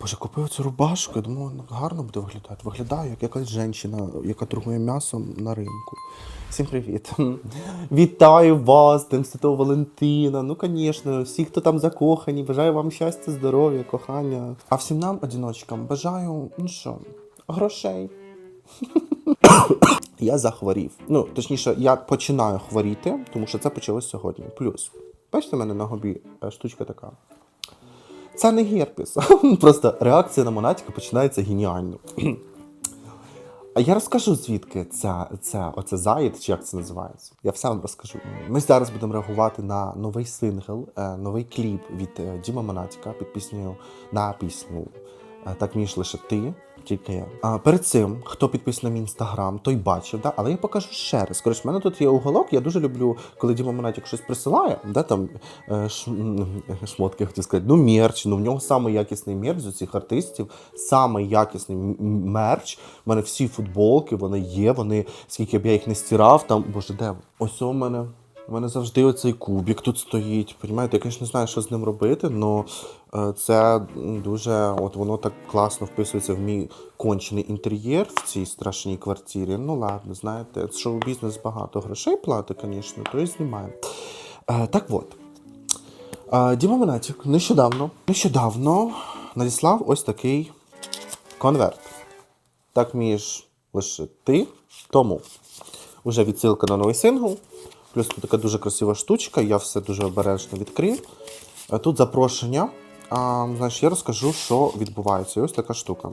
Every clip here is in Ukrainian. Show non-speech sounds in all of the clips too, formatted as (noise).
Боже, купив цю рубашку, я вона гарно буде виглядати. Виглядаю як якась жінка, яка торгує м'ясом на ринку. Всім привіт. Вітаю вас, День Святого Валентина. Ну, звісно, всі, хто там закохані, бажаю вам щастя, здоров'я, кохання. А всім нам, одіночкам, бажаю, ну що, грошей. Я захворів. Ну, точніше, я починаю хворіти, тому що це почалось сьогодні. Плюс, бачите, в мене на губі е, штучка така. Це не герпес. (laughs) Просто реакція на монатіка починається геніально. А я розкажу, звідки ця, ця, оце заїд, чи як це називається. Я все вам розкажу. Ми зараз будемо реагувати на новий сингл, е, новий кліп від е, Діма Монатіка під піснею на пісню е, Так міш лише ти. Тільки я. А перед цим, хто підписаний на мій інстаграм, той бачив, да? але я покажу ще раз. Коротше, в мене тут є уголок, я дуже люблю, коли Діма Монатік щось присилає, да, там е, ш, шмотки, я хотів сказати, ну мерч, ну в нього самий якісний мерч з усіх артистів, самий якісний мерч. У мене всі футболки, вони є, вони, скільки б я їх не стирав, там, боже, де? Ось у мене. У мене завжди оцей кубик тут стоїть. Понімаєте, я, звісно, не знаю, що з ним робити, але це дуже от воно так класно вписується в мій кончений інтер'єр в цій страшній квартирі. Ну ладно, знаєте, шоу-бізнес багато грошей платить, звісно, то і знімаємо. Е, так от. Е, Діма Монатік нещодавно, нещодавно надіслав ось такий конверт. Так вмієш лише ти. Тому вже відсилка на новий сингл. Плюс тут така дуже красива штучка, я все дуже обережно відкрив. Е, Тут запрошення. А, знаєш, я розкажу, що відбувається. І ось така штука.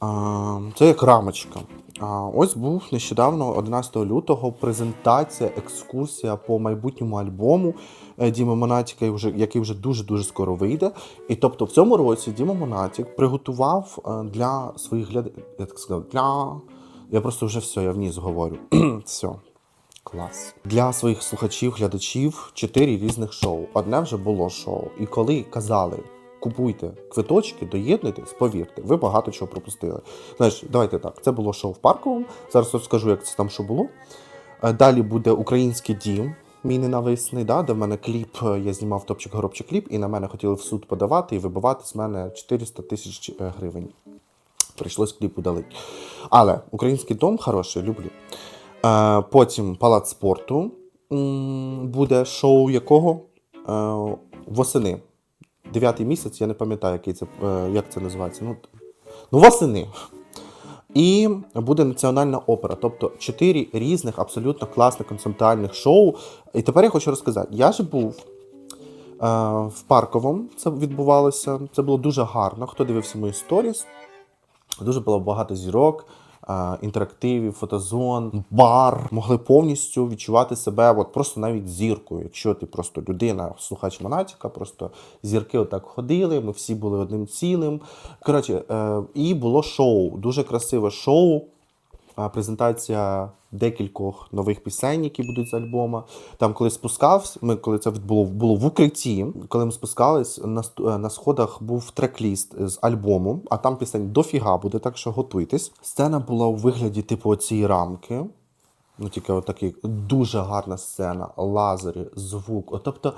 А, Це як рамочка. А, Ось був нещодавно, 11 лютого, презентація, екскурсія по майбутньому альбому е, Діми Монатіка, який вже дуже-дуже скоро вийде. І тобто в цьому році Діма Монатік приготував е, для своїх глядачів. Я так сказав, для. Я просто вже все, я вниз говорю. (clears throat) все. Клас. Для своїх слухачів, глядачів чотири різних шоу. Одне вже було шоу. І коли казали. Купуйте квиточки, доєднуйтесь, повірте, ви багато чого пропустили. Знаєш, давайте так. Це було шоу в парковому. Зараз розкажу, як це там що було. Е, Далі буде український дім, мій ненависний, да, де в мене кліп, е, я знімав топчик горобчик кліп, і на мене хотіли в суд подавати і вибивати з мене 400 тисяч е, гривень. Прийшлось кліп удалити. Але український дом хороший, люблю. Потім палац спорту буде шоу якого восени. Дев'ятий місяць, я не пам'ятаю, який це, е, як це називається. Ну, ну, восени. І буде національна опера, тобто чотири різних абсолютно класних концептуальних шоу. І тепер я хочу розказати: я ж був е, в парковому, це відбувалося. Це було дуже гарно. Хто дивився мої сторіс? Дуже було багато зірок, інтерактивів, фотозон, бар. Могли повністю відчувати себе от просто навіть зіркою. Якщо ти просто людина, слухач Монатіка, просто зірки отак ходили, ми всі були одним цілим. Коротше, е, і було шоу, дуже красиве шоу. Презентація декількох нових пісень, які будуть з альбома. Там, коли спускався, ми коли це було, було в укритті, коли ми спускались, на, е, на сходах був трек-ліст з альбому, а там пісень дофіга буде, так що готуйтесь. Сцена була у вигляді типу цієї рамки. Ну, тільки отакий дуже гарна сцена, лазери, звук. Тобто,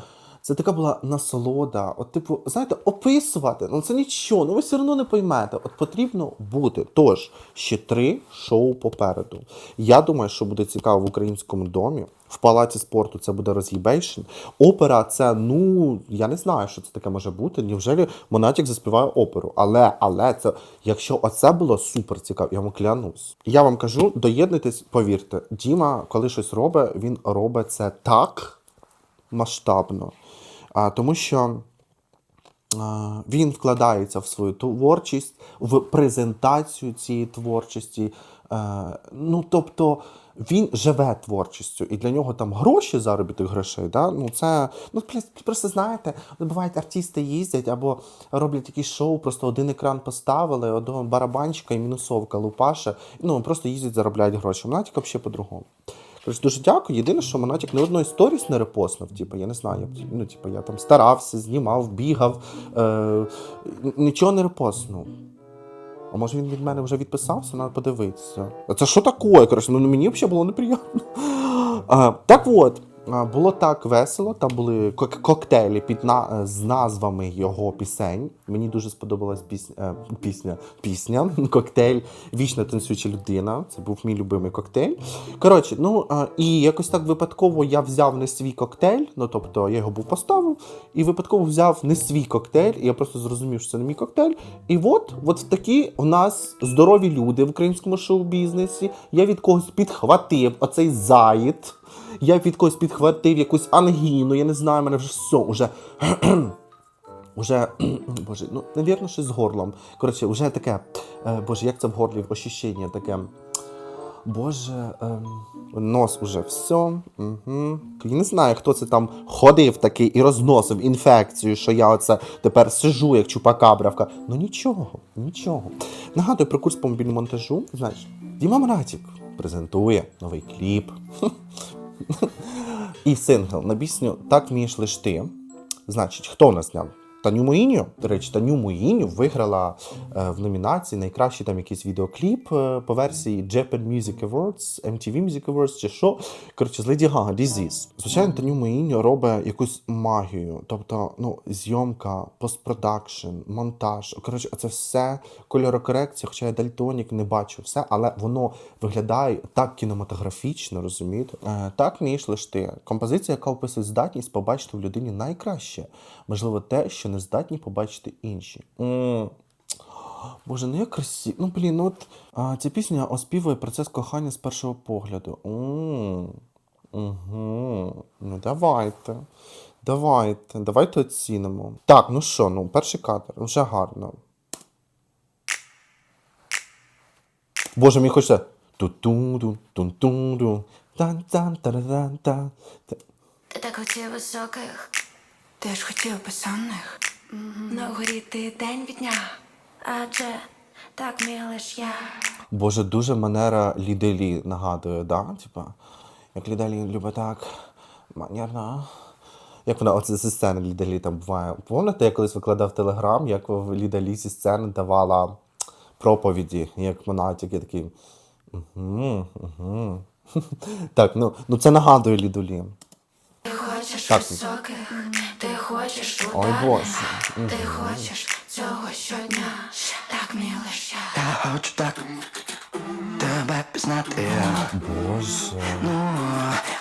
це така була насолода. От, типу, знаєте, описувати, ну це нічого, ну ви все одно не поймете. От потрібно бути. Тож, ще три шоу попереду. Я думаю, що буде цікаво в українському домі. В палаці спорту це буде роз'їбейшн. Опера це, ну, я не знаю, що це таке може бути. Невжелі Монатік заспіває оперу. Але, але це, якщо оце було супер цікаво, я вам клянусь. Я вам кажу, доєднуйтесь, повірте, Діма, коли щось робить, він робить це так масштабно. Тому що він вкладається в свою творчість, в презентацію цієї творчості. Е, ну, тобто він живе творчістю, і для нього там гроші, заробіток грошей, да? ну це ну просто знаєте, бувають артисти їздять або роблять якісь шоу, просто один екран поставили, одного барабанчика і мінусовка лупаша. Ну просто їздять, заробляють гроші. Монатік взагалі по-другому. Коротше, дуже дякую. Єдине, що Монатік не одної сторіс не репостнув. Типу, я не знаю, я, ну, типу, я там старався, знімав, бігав, е, нічого не репостнув. А може він від мене вже відписався, треба подивитися. А це що таке? Коротше, ну мені взагалі було неприємно. А, так от, було так весело. Там були кок- коктейлі під на... з назвами його пісень. Мені дуже сподобалась пісня, е, пісня, пісня, (laughs) коктейль Вічно танцююча людина. Це був мій любимий коктейль. Коротше, ну і якось так випадково я взяв не свій коктейль. Ну тобто я його був поставив, і випадково взяв не свій коктейль. І я просто зрозумів, що це не мій коктейль. І от, от такі у нас здорові люди в українському шоу-бізнесі. Я від когось підхватив оцей заїд. Я від когось підхватив якусь ангіну, я не знаю, мене вже все, уже. (clears throat) Уже, (clears throat) боже, ну, навірно, щось з горлом. Коротше, вже таке, е, боже, як це в горлі ощущення таке. Боже, ем, нос уже все. Угу. Я не знаю, хто це там ходив такий і розносив інфекцію, що я оце тепер сижу, як чупакабравка. Ну нічого, нічого. Нагадую про курс по мобільному монтажу. Знаєш, Діма Мратік презентує новий кліп. (laughs) І сингл на пісню Так вмієш лиш ти. Значить, хто у нас зняв? Таню Муїньо. До речі, Таню Муїньо виграла е, в номінації найкращий там якийсь відеокліп е, по версії Japan Music Awards, MTV Music Awards чи що. Коротше, з Леді Гага, Disease. Звичайно, Таню Муїньо робить якусь магію. Тобто, ну, зйомка, постпродакшн, монтаж. Коротше, це все кольорокорекція, хоча я дальтонік не бачу все, але воно виглядає так кінематографічно, розумієте? Е, так вмієш лиш ти. Композиція, яка описує здатність побачити в людині найкраще. Можливо, те, що не здатні побачити інші. Боже, ну як красиво. Ну, блін, ну от а, ця пісня оспівує процес кохання з першого погляду. Угу. Ну, давайте. Давайте, давайте оцінимо. Так, ну що, ну, перший кадр, вже гарно. Боже, мені хочеться. ту-ту-ду, тун-тун-ду, тан-тан-тараран-тан. Та- Ти так хотів високих, ти ж хотів безсонних. На горі ти день від дня, адже так лиш я. Боже, дуже манера Ліделі нагадує, да? Типа, як Ліделі любить так манерно. Як вона оце зі сцени Ліделі там буває. Пам'ятаєте, я колись викладав Телеграм, як в Ліделі зі сцени давала проповіді, як монатик, я такий. Угу, угу. (laughs) Так, ну, ну це нагадує Лідолі. Так. високих, ти хочеш Ой, Боже. ти хочеш цього щодня. Так мій лиш я. Я хочу так тебе пізнати. Боже. Ну,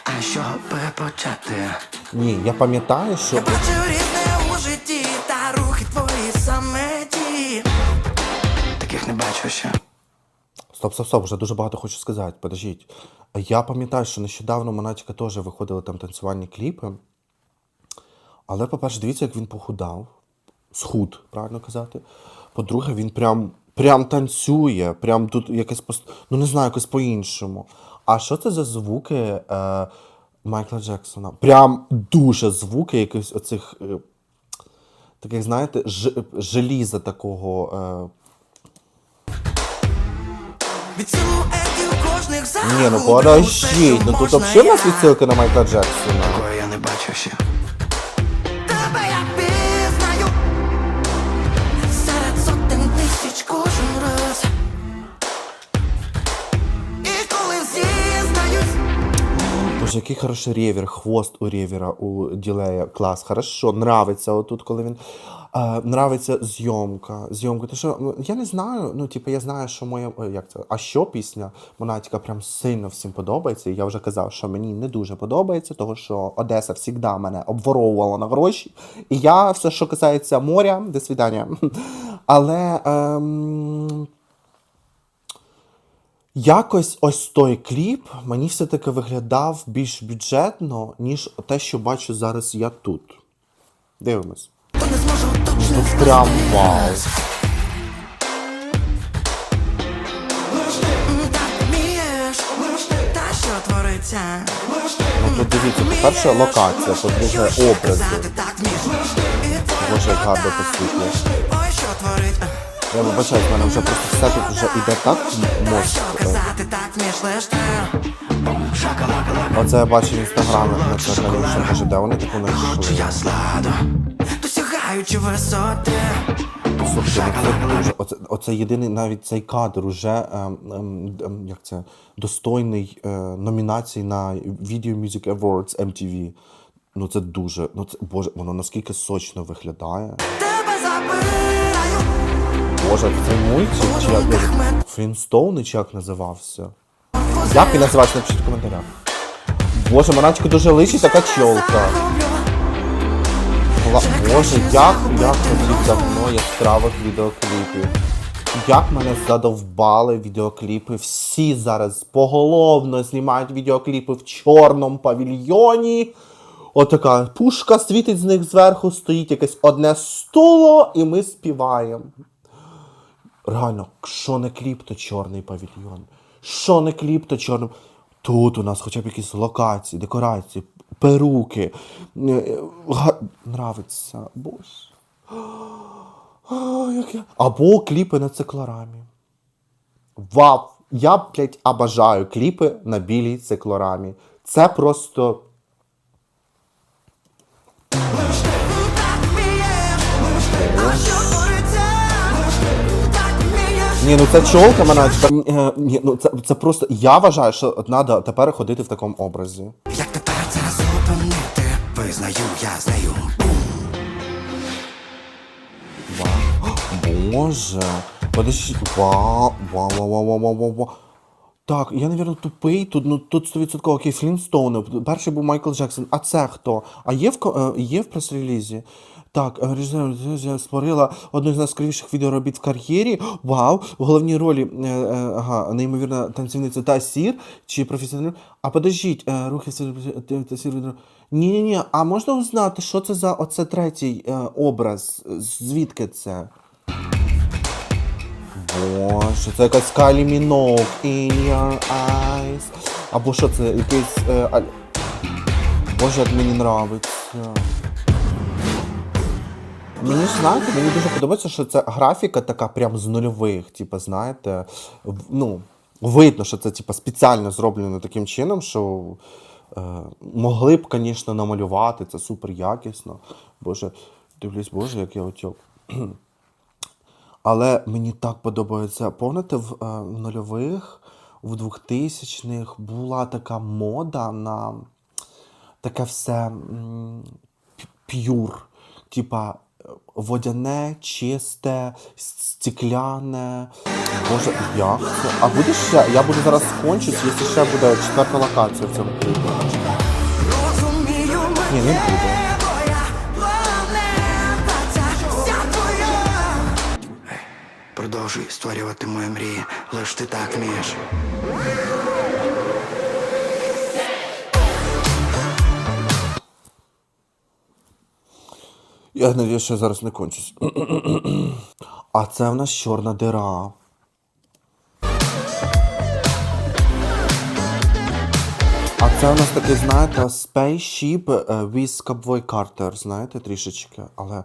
а що би почати? Ні, я пам'ятаю, що. Я бачу різне у житті, та рухи твої саме ті. Таких не бачу ще. Стоп, стоп, стоп, вже дуже багато хочу сказати. Подождіть. Я пам'ятаю, що нещодавно у Монатіка теж виходили там танцювальні кліпи. Але, по-перше, дивіться, як він похудав. Схуд, правильно казати. По-друге, він прям, прям танцює, прям тут якесь пост... ну не знаю, якось по-іншому. А що це за звуки е, Майкла Джексона? Прям дуже звуки якихось оцих. Е, таких, знаєте, ж, желіза такого. Е. Ні, ну подождіть, ну тут взагалі у нас відсилка на Майкла Джексона. Такого я не бачу ще. Боже, який хороший ревір, хвост у ревіра у ділея. Клас, хорошо, нравиться отут, коли він. Е, нравиться зйомка. Зйомка. Тому що ну, я не знаю, ну, типу, я знаю, що моя. Як це? А що пісня Монатіка прям сильно всім подобається. Я вже казав, що мені не дуже подобається, тому що Одеса завжди мене обворовувала на гроші. І я все, що касається моря, до свидання. (laughs) Але. Ем... Якось ось той кліп мені все-таки виглядав більш бюджетно, ніж те, що бачу зараз я тут. Дивимось. Ну прям вау. Ну тут дивіться, по-перше, локація, по-друге, образи. Боже, гарно вода. Я вибачаю, в мене вже просто все тут вже іде так що е. Оце я бачу в інстаграмі на каналі, що може, де вони таку висоти. Слухайте, ну це оце, оце єдиний навіть цей кадр уже ем, ем, ем, як це, достойний е, номінації на Video Music Awards MTV. Ну це дуже, ну це боже, воно наскільки сочно виглядає. Боже, це мультик, чи як як- Флінстоуни, чи як називався? Як він називався, напишіть в коментарях. Боже, Монатику дуже личить така чолка. Боже, як я хотів давно яскравих відеокліпів. Як мене задовбали відеокліпи. Всі зараз поголовно знімають відеокліпи в чорному павільйоні. Отака пушка світить з них зверху, стоїть якесь одне стуло, і ми співаємо. Реально, що не кліп, то чорний павільйон. Що не кліп, то чорний. Тут у нас хоча б якісь локації, декорації, перуки. Е, е, Нравиться. Боже. Я... Або кліпи на циклорамі. Вау! Я, блядь, обожаю кліпи на білій циклорамі. Це просто. Ні, ну це чолка мене. Е, ні, ну це, це просто. Я вважаю, що треба тепер ходити в такому образі. Як тепер це зупинити? Визнаю, я з нею. Боже. Подожди. Вау, вау, вау, вау, вау, вау, вау. Так, я, навірно, тупий. Тут, ну, тут 100% окей, Флінстоуни. Перший був Майкл Джексон. А це хто? А є в, е, є в прес-релізі? Так, е, режисер створила одну з найскравіших відеоробіт в кар'єрі. Вау! В головній ролі е, ага, неймовірна танцівниця та сір чи професіонал. А подождіть, е, рухи та сір. Ні, ні, ні. А можна узнати, що це за оце третій образ? Звідки це? Боже, це якась Калі Мінок in your eyes. Або що це? Якийсь. Е, аль... Боже, як мені нравиться. Мені ж знаєте, мені дуже подобається, що це графіка така прям з нульових. Типу, знаєте, ну, видно, що це типу, спеціально зроблено таким чином, що е, могли б, звісно, намалювати це супер якісно. Боже, дивлюсь, боже, як я отьок. (clears throat) Але мені так подобається. В е, нульових, в 2000-х була така мода на таке все п'юр. Типа е, водяне, чисте, стекляне. Боже, як це? А буде ще? Я буду зараз кончусь, якщо ще буде четверта локація в цьому кліпі. Ні, не буде. Продовжуй створювати мої мрії, лиш ти так вмієш. Я надію, що зараз не кончусь. А це в нас чорна дира. А це у нас такий, знаєте, spaceship е, with Cowboy Carter, знаєте, трішечки. Але.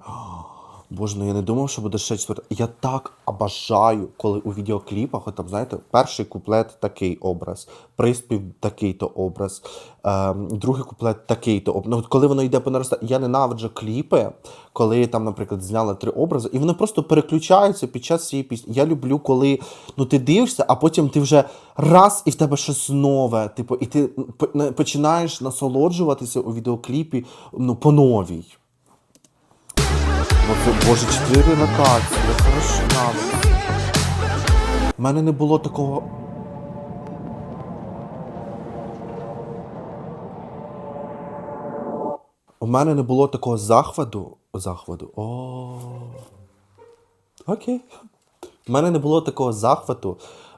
Боже, ну я не думав, що буде ще четверта. Я так обожаю, коли у відеокліпах, от там, знаєте, перший куплет такий образ, приспів такий-то образ, ем, другий куплет такий-то образ. Ну, от коли воно йде по наростанню, я ненавиджу кліпи, коли там, наприклад, зняли три образи, і вони просто переключаються під час цієї пісні. Я люблю, коли ну, ти дивишся, а потім ти вже раз і в тебе щось нове. Типу, і ти починаєш насолоджуватися у відеокліпі ну, по новій. Боже, боже, чотири локації, як хорошо навіть. У мене не було такого. У мене не було такого захвату. Захвату. О. Окей. У мене не було такого захвату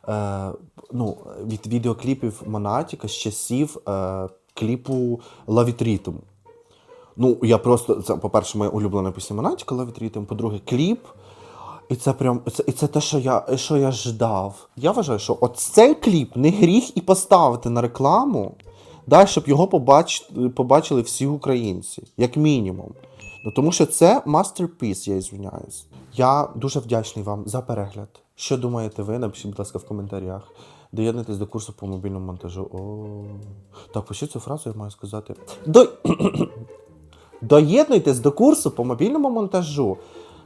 е, ну, від відеокліпів Монатіка з часів е, кліпу Rhythm. Ну, я просто, це, по-перше, моя улюблена пісня Монатіка Love It Rhythm, по-друге, кліп. І це прям це, і це те, що я, що я ждав. Я вважаю, що от цей кліп не гріх і поставити на рекламу, дай, щоб його побач, побачили всі українці, як мінімум. Ну тому що це masterpiece, я звиняюсь. Я дуже вдячний вам за перегляд. Що думаєте ви? Напишіть, будь ласка, в коментарях. Доєднуйтесь до курсу по мобільному монтажу. О, так, пишіть цю фразу, я маю сказати. До... Доєднуйтесь до курсу по мобільному монтажу.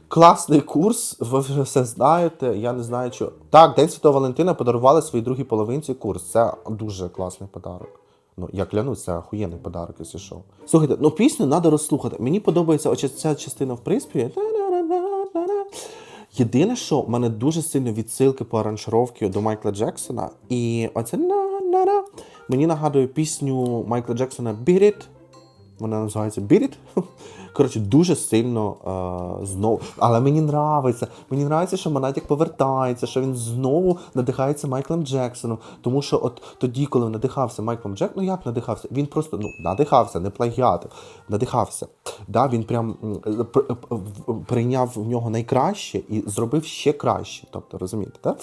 Класний курс, ви все знаєте. Я не знаю, що. Так, День Святого Валентина подарували своїй другій половинці курс. Це дуже класний подарок. Ну, я клянусь, це охуєнний подарок, якщо що. Слухайте, ну пісню треба розслухати. Мені подобається оця ця частина в приспіві. Єдине, що в мене дуже сильно відсилки по аранжировці до Майкла Джексона. І оце мені нагадує пісню Майкла Джексона Beat It. Вона називається Beat. (laughs) Коротше, дуже сильно е, знову. Але мені нравиться. Мені нравиться, що Монатік повертається, що він знову надихається Майклом Джексоном. Тому що от тоді, коли надихався Майклом Джек, ну як надихався? Він просто ну, надихався, не плагіатив, надихався. Да, він прям п- в- прийняв в нього найкраще і зробив ще краще. Тобто, розумієте, так?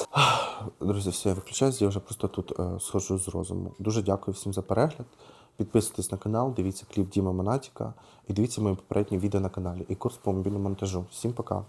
Друзі, все, я виключаюся, я вже просто тут е, схожу з розуму. Дуже дякую всім за перегляд. Підписуйтесь на канал, дивіться кліп Діма Монатіка і дивіться мої попередні відео на каналі і курс по мобільному монтажу. Всім пока!